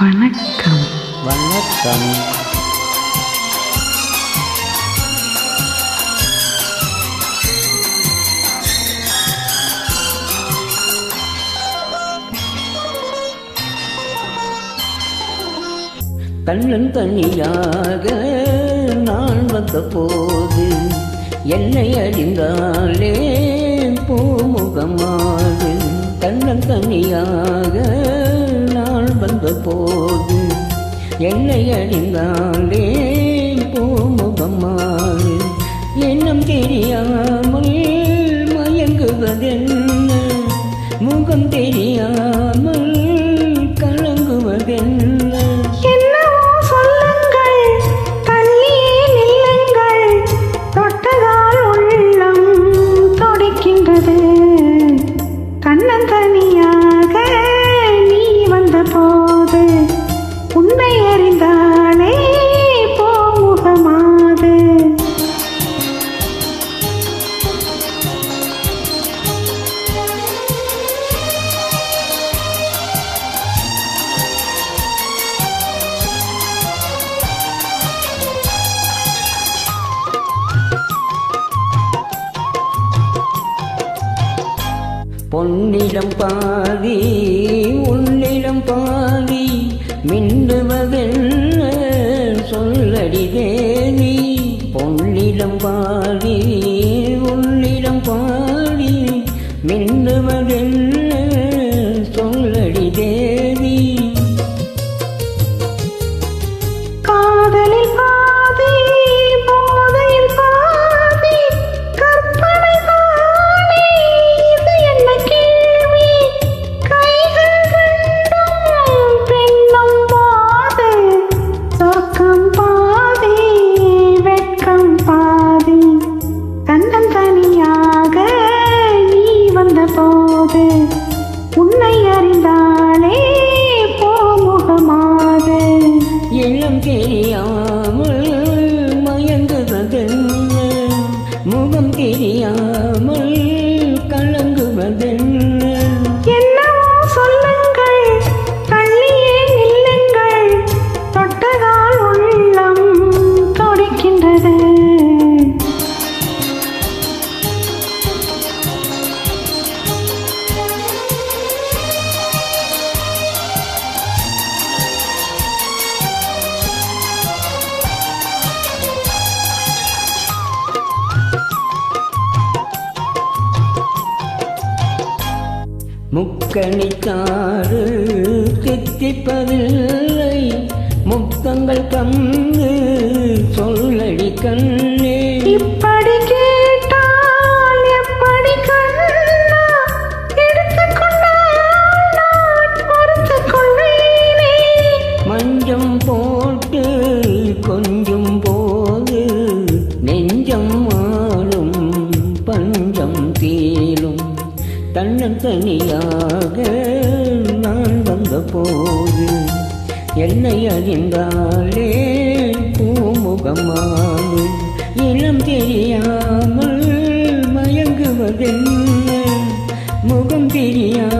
வணக்கம். வணக்கம். கண்ணன் தனியாக நான் வந்த போது என்னை அறிந்தாலே பூமுகமாக கண்ணன் தனியாக போது. என்னை அறிந்தாலே பூமுகமாது எண்ணம் தெரியாமல் மயங்குவதென்ன? முகம் தெரியாமல் கலங்குவதென்ன? தொட்டதால் உள்ளம் கண்ணன் பொன்னிடம் பாதி உன்னிடம் பாதி மின்னுவதென்ன சொல்லடி தேவி பொன்னிடம் பாதி உன்னிடம் பாதி மின்னுவதென்ன போது முக்கணித்தாறு தித்திப்பதில் தன்னந்தனியாக நான் வந்த போது என்னை அறிந்தாலே பூமுகமானு இளம் தெரியாமல் மயங்குவதென்ன? முகம் தெரியாமல்